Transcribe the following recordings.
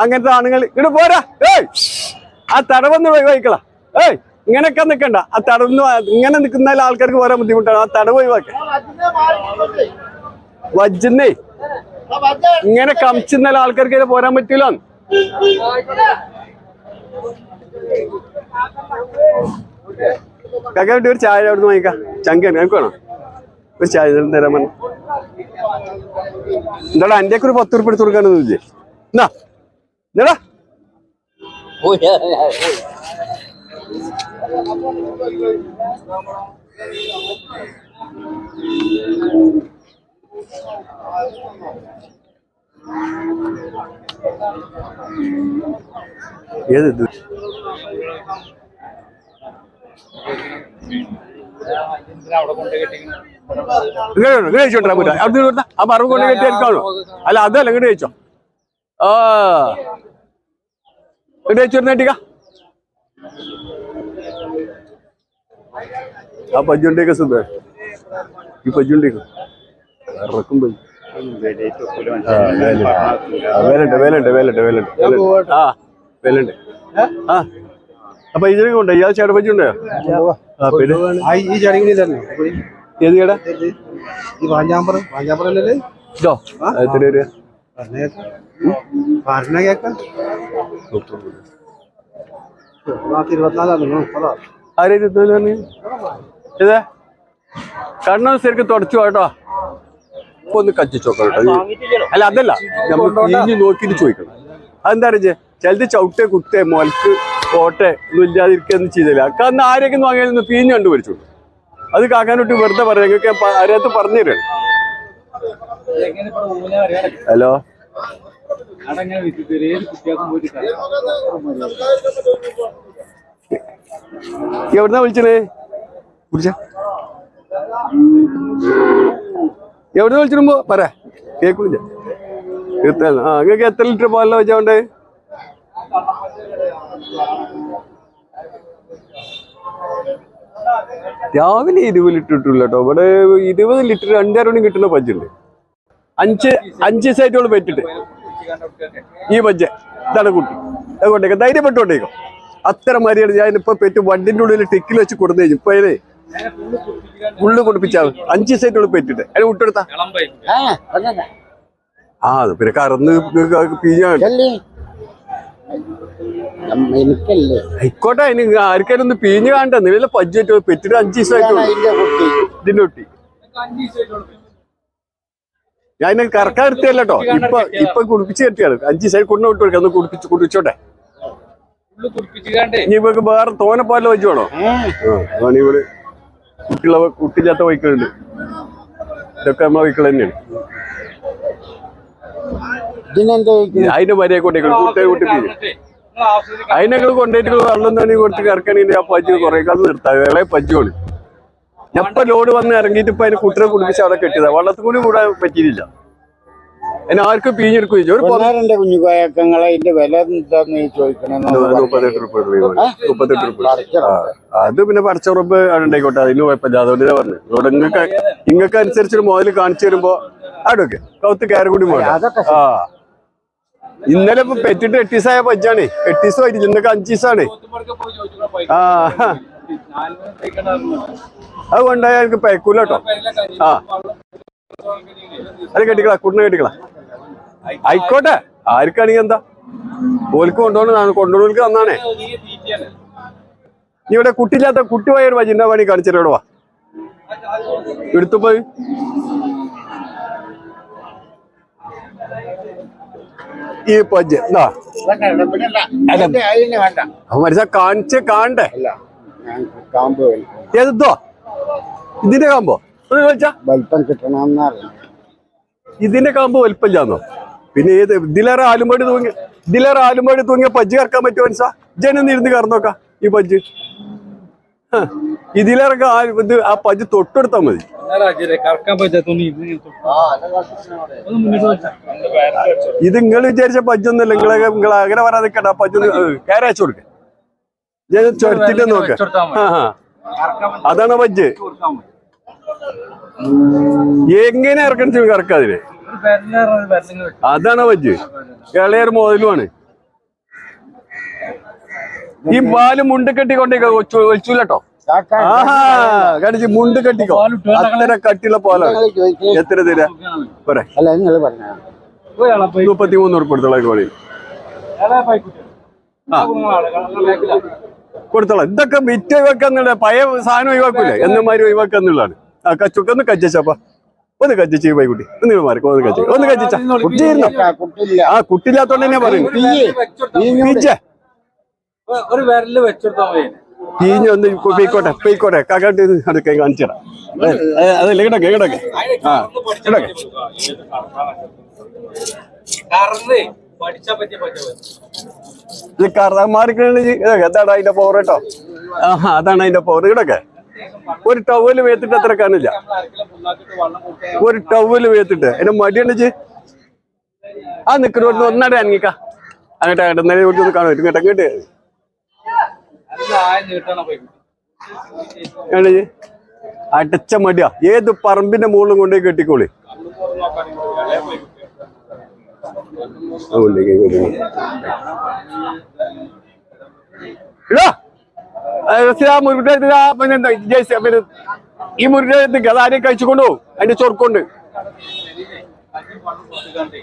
അങ്ങനത്തെ ആണുങ്ങൾ ഇങ്ങോട്ട് പോരാ. ഏയ്. ആ തടവൊന്ന് ഒഴിവാക്കളാ ഏയ്. ഇങ്ങനൊക്കെ നിക്കണ്ട. ആ തടവെന്ന് ഇങ്ങനെ നിൽക്കുന്ന ആൾക്കാർക്ക് പോരാൻ ബുദ്ധിമുട്ടാണ്. ആ തടവ് ഒഴിവാക്ക. വജ്ജന്നേ. ഇങ്ങനെ കമിച്ചുന്ന ആൾക്കാർക്ക് പോരാൻ പറ്റൂല. കാക്ക വേണ്ടി ഒരു ചായ അവിടുന്ന് വാങ്ങിക്കാം. ചങ്കാണ് ഞങ്ങൾക്ക് വേണം. ഒരു ചായ തരാൻ പറഞ്ഞു എന്താടാ എന്റെ ഒരു പത്ത് ഉറുപ്പ് എടുത്ത് കൊടുക്കാനൊന്നുമില്ലേ എന്നാ എന്നാടാ ഏത് കൊണ്ട് കെട്ടി അല്ല അതല്ല ഇങ്ങോട്ട് ആ. ഇങ്ങോട്ട് കഴിച്ചു നേട്ടിക്ക ആ പജ്ജുണ്ടേക്ക് സുഖ ഈ പജ്ജുണ്ടേക്ക് ഇറക്കും ആ, വേലുണ്ട്. ആ, വേലുണ്ട് വേലുണ്ട് വേലുണ്ട് വേലുണ്ട് വേലുണ്ട്. ആ വേലുണ്ട്. ആ. അപ്പൊ ഇതിനൊക്കെ ഉണ്ടോ? ഇയാൾ ചേട്ട പജ്ജുണ്ടോ ആ പിന്നെ? ഈ തന്നെ ഏത് ചേട്ടാ ഈ വാഞ്ചാമ്പറം. വാഞ്ചാമ്പറല്ലേ ഇതോ? എത്ര രൂപ? പറഞ്ഞ. കേക്ക. ആരെ ഇരുപത്തിനാല് ഇതേ കണ്ണു ശരിക്കും തുടച്ചു കേട്ടോ. ഇപ്പൊ ഒന്ന് കച്ചിച്ച് കേട്ടോ അല്ല അതല്ല. നമ്മൾ നോക്കിട്ട് നോക്കിയിട്ട് ചോദിക്കണം. അതെന്താ അറിയ ചിലത് ചവിട്ടെ കുത്തെ മുലക്ക് കോട്ടെ ഒന്നും ഇല്ലാതിരിക്കുന്നു ചെയ്തില്ല. അന്ന് ആരെയൊക്കെ വാങ്ങിയാൽ പീഞ്ഞ് കണ്ടുപിടിച്ചു. അത് കാക്കാനോട്ട് വെറുതെ പറയാം. നിങ്ങൾക്ക് അറിയാത്ത പറഞ്ഞു തരാണ് ഹലോ. എവിടുന്നാ വിളിച്ചത്? വിളിച്ച. എവിടുന്ന് വിളിച്ചിരുമ്പോ പറ. കേൾക്കുന്നില്ല. എത്ര ആ നിങ്ങൾക്ക് എത്ര ലിറ്റർ പാലല്ല വെച്ചോണ്ട്? രാവിലെ ഇരുപത് ലിറ്റർ ഇട്ടില്ല കേട്ടോ. ഇവിടെ ഇരുപത് ലിറ്റർ അഞ്ചാറ് മണി കിട്ടുന്ന പജ്ജുണ്ട് അഞ്ച് അഞ്ച് സൈറ്റുകൾ പറ്റിട്ട് ഈ പജ്ജ് ഇതാണ് കുട്ടി. അതുകൊണ്ടേക്കോ ധൈര്യപ്പെട്ടോണ്ടേക്കോ അത്ര മര്യാദ ഞാൻ ഇപ്പൊ പെറ്റ് വണ്ടിന്റെ ഉള്ളിൽ ടിക്കിൽ വെച്ച് കൊടുത്തു കഴിഞ്ഞു ഇപ്പൊ അതിനെ ഉള്ളു കൊടുപ്പിച്ചാൽ അഞ്ച് സൈറ്റുകൾ പെറ്റിട്ട്. അതിന് വിട്ടെടുത്താ ആ അത് പിന്നെ കറന്ന് എനിക്കല്ലേ? ആയിക്കോട്ടെ അതിന് ആർക്കാരും ഒന്ന് പിഴിഞ്ഞ് കാണണ്ട നിലവിലെ പജ്ജായിട്ട് പെറ്റിട്ട് അഞ്ച് ദിവസമായിട്ടുള്ളൂ കുട്ടി. ഇതിന്റെ കുട്ടി. ഞാൻ ഇതിനെ കറക്കാൻ എടുത്തല്ല കേട്ടോ. ഇപ്പൊ ഇപ്പൊ കുടിപ്പിച്ച് കെട്ടിയാണ്. അഞ്ച് സൈഡ് കൊണ്ടു വിട്ടു കൊടുക്കാം ഒന്ന് കുടിപ്പിച്ച് കുടിച്ചോട്ടെ ഇനി ഇവർക്ക് വേറെ തോനെ പാൽ വെച്ച് വേണോ? അതാണ് ഇവിടെ കുട്ടികളെ കുട്ടിയില്ലാത്ത വൈക്കളുണ്ട് ഇതൊക്കെ നമ്മളെ വൈക്കൾ തന്നെയാണ്. അതിന്റെ മര്യാദ കൊണ്ടേക്കണം കുട്ടിയെ കുട്ടി പിരിയും അതിനങ്ങൾ കൊണ്ടുപോയിട്ട് വെള്ളം തന്നെ കൊടുത്ത് കറക്കണെങ്കിൽ ആ പജ്ജ് കുറെ കാലം നിർത്താം ഇളയ പജ്ജുമാണ് എപ്പ ലോഡ് വന്ന് ഇറങ്ങിയിട്ട് ഇപ്പൊ അതിന് കുട്ടിയെ കുടിപ്പിച്ച് അവിടെ കെട്ടിയതാ? വള്ളത്തിൽ കൂടി പറ്റിയില്ല അതിന് ആർക്കും പിഴിഞ്ഞെടുക്കുകയും ഒരു കുഞ്ഞുകായക്കങ്ങളെ കുഞ്ഞു കോയക്കങ്ങളെ ഇതിന്റെ വില എന്താന്ന് ചോദിക്കണെന്ന് മുപ്പത്തെട്ട് റുപ്യ മുപ്പത്തെട്ട് റുപ്യ അത് പിന്നെ പടച്ചുറപ്പ് ഉണ്ടായിക്കോട്ടെ അതിന് കുഴപ്പമില്ല. അതുകൊണ്ട് ഞാൻ പറഞ്ഞു ഇവിടെ നിങ്ങൾക്ക് നിങ്ങൾക്ക് അനുസരിച്ചൊരു മോഡൽ കാണിച്ചു തരുമ്പോ അവിടെയൊക്കെ കൗത്ത് കയറി കൂടി ആ. ഇന്നലെ ഇപ്പൊ പെറ്റിട്ട് എട്ടീസായ ദിവസമായ എട്ടീസ് ഇന്നൊക്കെ അഞ്ചീസാണ്. ആ. അത് കൊണ്ടുപോയാൽ എനിക്ക് പയക്കൂല കേട്ടോ. ആ. അത് കെട്ടിക്കളാ കുട്ടിനെ കെട്ടിക്കളാ. ആയിക്കോട്ടെ. ആർക്കാണെങ്കിൽ എന്താ? ഓൽക്ക് കൊണ്ടുപോകണം കൊണ്ടുപോകൽക്ക് തന്നാണേ. നീ ഇവിടെ കുട്ടിയില്ലാത്ത കുട്ടി പോയ ഒരു വജിന്റെ പണി കാണിച്ചിട്ട് വാ. എടുത്തു പോയി. ഈ പജ്ജ് എന്താ മരിച്ച കാണിച്ച് കാണണ്ടേ കാമ്പ് ഏതോ ഇതിന്റെ കാമ്പോ? വലിപ്പം കിട്ടണമെന്നറിയാം ഇതിന്റെ കാമ്പ് വലിപ്പമില്ലാന്നോ? പിന്നെ ഏത്? ഇതിലേറെ ആലുംപാടി തൂങ്ങി ഇതിലേറെ ആലുംപാടി തൂങ്ങിയ പജ്ജ് കറക്കാൻ പറ്റുമോ മനസ്സാ? ജനം ഇരുന്ന് കറന്നോക്ക ഈ പജ്ജ് ഇതിലേറെ ആ- ഇത് ആ പജ്ജ് തൊട്ടെടുത്താ മതി. ഇത് നിങ്ങൾ വിചാരിച്ച പജ്ജൊന്നുമില്ല നിങ്ങളെ നിങ്ങൾ അങ്ങനെ വരാതെ കേട്ടോ ആ പജ്ജൊന്ന് അയച്ചു കൊടുക്ക. ഞാൻ ചുരത്തിന്റെ നോക്ക. അതാണ് വജ്ജ് എങ്ങനെ ഇറക്കണം കറക്കാതിന് വിരലിങ്ങനെ വെച്ച്. അതാണ് വജ്ജ് ഇളയൊരു മോതലുമാണ്. ഈ പാൽ മുണ്ട് കെട്ടിക്കൊണ്ടേക്ക് ഒളിച്ചൂലട്ടോ കടിച്ച് മുണ്ട് കെട്ടിക്കോ. അത്ര കട്ടിയുള്ള പോലാണ്. എത്ര തരാ? പോരെ മുപ്പത്തി മൂന്ന് ഉറുപ്പ് കൊടുത്തോളാം കോഴി ആ. കൊടുത്തോളാം. ഇതൊക്കെ വിറ്റ് ഒഴിവാക്കാന്നുള്ള പഴയ സാധനം ഒഴിവാക്കൂല? എന്നമാര് ഒഴിവാക്കാന്നുള്ളതാണ് ആ കച്ചൊക്കെ ഒന്ന് കച്ചപ്പ ഒന്ന് കച്ചു പൈക്കുട്ടി ഒന്ന് മാറി ഒന്ന് കച്ച ഒന്ന് കജ്ജിച്ച. കുട്ടിയിരുന്നോ ആ കുട്ടിയില്ലാത്തോണ്ട് തന്നെ പറയുന്നു പീച്ചേ ഒരു വിരൽ വെച്ചെടുത്താ മതി. ഒന്ന് പെയ്ക്കോട്ടെ പെയ്ക്കോട്ടെ. കകട്ട് അടുക്കെ കാണിച്ചിടാം അതല്ല കിടക്കെ കിടക്കെ ആ കിടക്കെ പഠിച്ചാ പറ്റിയ പറ്റിയ ഇത് കറ മാറിക്കണ എന്താണ് അതിന്റെ പവർ കേട്ടോ. ആ അതാണ് അതിന്റെ പവർ ഇടൊക്കെ ഒരു ടവൽ വേത്തിട്ട് അത്ര കാണില്ല ഒരു ടവൽ വേത്തിട്ട്. എന്നെ മടിയുണ്ടെച്ച് ആ നിക്കണ ഒന്നാടെ അനങ്ങിക്ക. അങ്ങോട്ട് അങ്ങോട്ട് നേരെ ഒന്ന് കാണും. ഇങ്ങോട്ട് അങ്ങോട്ട് കാണിച്ച് അടച്ച മടിയാ. ഏത് പറമ്പിന്റെ മുകളിലും കൊണ്ടുപോയി കെട്ടിക്കോളി അതുകൊണ്ടേക്ക് ഇങ്ങോട്ട് ഇങ്ങോട്ട്. ഇടാ. ആ, റസിയ, ആ മുരുകന്റെ ഇത് ആ പിന്നെ ജേഴ്സി, പിന്നെ ഈ അതാരെയും കഴിച്ചുകൊണ്ടു പോകും അതിന്റെ ചൊറുക്കൊണ്ട്.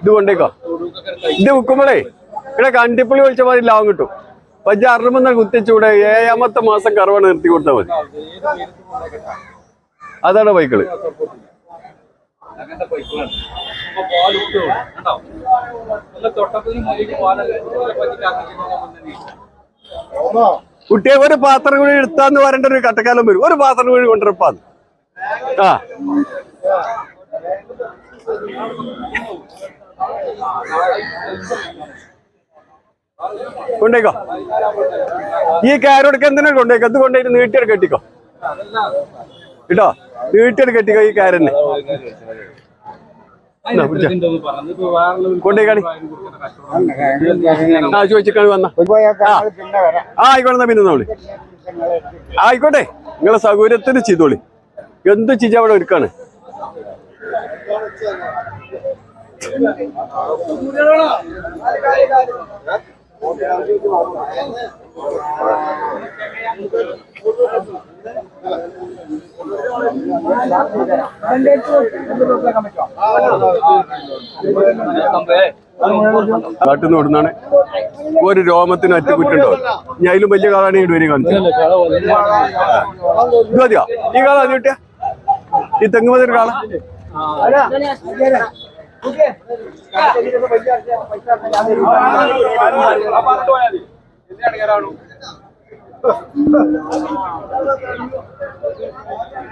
ഇത് കൊണ്ടേക്കോ. ഇത് വിൽക്കുമ്പോഴേ ഇവിടെ കണ്ടിപ്പുള്ളി ഒഴിച്ച മാതിരി ലാഭം കിട്ടും. പഞ്ച അറുപന്ന കുത്തിച്ചൂടെ ഏഴാമത്തെ മാസം കറവാണ് നിർത്തി കൊടുത്താൽ മതി. അതാണ് ബൈക്കിൾ അങ്ങനത്തെ പൈസകളാണ് അപ്പൊ പാൽ കിട്ടുമോ കണ്ടോ? നല്ല തൊട്ടത്തിന് മുന്നിൽ പാലല്ലേ പറ്റി കുട്ടിയെ ഒരു പാത്രം കൂടി എടുത്താന്ന് പറയേണ്ട ഒരു കട്ടക്കാലം വരും. ഒരു പാത്രം കൂടി കൊണ്ടിരപ്പാന്ന് ആ. കൊണ്ടേക്കോ. ഈ കാരോടൊക്കെ എന്തിനാ കൊണ്ടേക്കോ. അത് കൊണ്ടുപോയിട്ട് നീട്ടിയെടുക്കട്ടിക്കോ കെട്ടിക്കോ. കേട്ടോ വീട്ടിൽ കെട്ടി കൈ കാരനെ. ആയിക്കോട്ടെ പിന്നെ നമ്മൾ ആയിക്കോട്ടെ നിങ്ങളെ സൗകര്യത്തിന് ചെയ്തോളി. എന്ത് ചിജ അവിടെ ഒരുക്കാണ്? കാട്ടിൽ നിന്ന് വിടുന്നാണ് ഒരു രോമത്തിന് അറ്റുകുറ്റുണ്ടോ? ഞാൻ അതിലും വലിയ കാളാണ് ഇങ്ങോട്ട് വരി കാണിച്ചത്. ഈ കാള അത് കിട്ടിയ? ഈ തെങ്ങ് മതി ഒരു കാള. പരിപാടിയാണ്